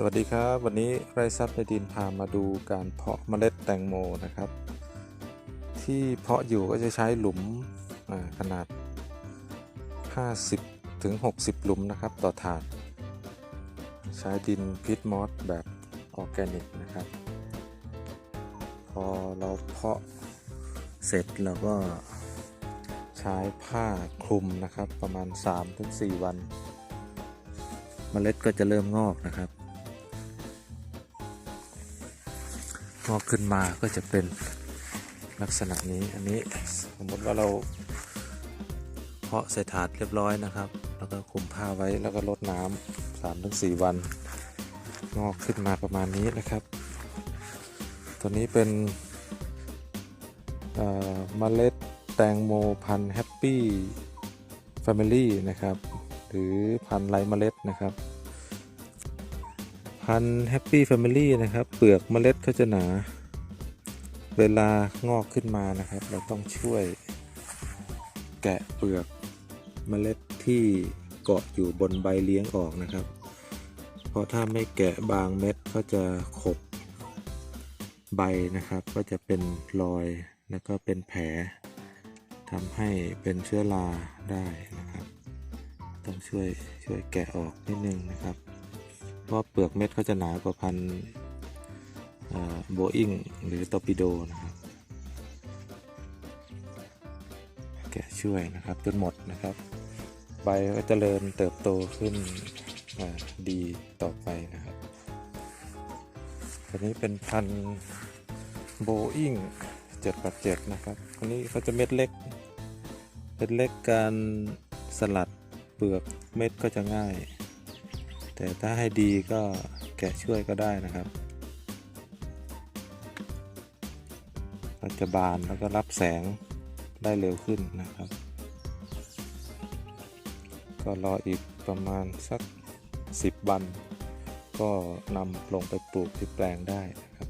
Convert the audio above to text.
สวัสดีครับ วันนี้ไรซับในดินพามาดูการเพาะเมล็ดแตงโมนะครับ ที่เพาะอยู่ก็จะใช้หลุมอ่าขนาด 50ถึง60 หลุมนะครับต่อถาด ใช้ดินพิทมอสแบบออร์แกนิกนะครับ พอเราเพาะเสร็จเราก็ใช้ผ้าคลุมนะครับประมาณ 3-4 วันเมล็ดก็จะเริ่มงอกนะครับ งอกขึ้นมาก็จะเป็นลักษณะนี้อันนี้สมมติว่าเราเพาะใส่ถาดเรียบร้อยนะครับ แล้วก็คุมผ้าไว้แล้วก็รดน้ำสามถึงสี่วัน งอกขึ้นมาประมาณนี้นะครับ ตัวนี้เป็นเอ่อเมล็ดแตงโมพันธุ์แฮปปี้แฟมิลี่นะครับ หรือพันธุ์ไร้เมล็ดนะครับ พันธุ์แฮปปี้แฟมิลี่นะครับ เปลือกเมล็ดเขาจะหนา เวลางอกขึ้นมานะครับ เราต้องช่วยแกะเปลือกเมล็ดที่เกาะอยู่บนใบเลี้ยงออกนะครับ เพราะถ้าไม่แกะบางเม็ดก็จะขบใบนะครับ ก็จะเป็นรอยแล้วก็เป็นแผลทำให้เป็นเชื้อราได้นะครับ ต้องช่วยช่วยแกะออกนิดนึงนะครับ เพราะเปลือกเม็ดเขาจะหนากว่าพันโบอิงหรือตอปิโดนะครับแกะช่วยนะครับจนหมดนะครับ ใบก็เจริญเติบโตขึ้นดีต่อไปนะครับอันนี้เป็นพันโบอิง787นะครับอันนี้เขาจะเม็ดเล็กเม็ดเล็กการสลัดเปลือกเม็ดก็จะง่าย แต่ถ้าให้ดีก็แกะช่วยก็ได้นะครับก็จะบานแล้วก็รับแสงได้เร็วขึ้นนะครับ ก็รออีกประมาณสัก 10 วัน ก็นำลงไปปลูกที่แปลงได้นะครับ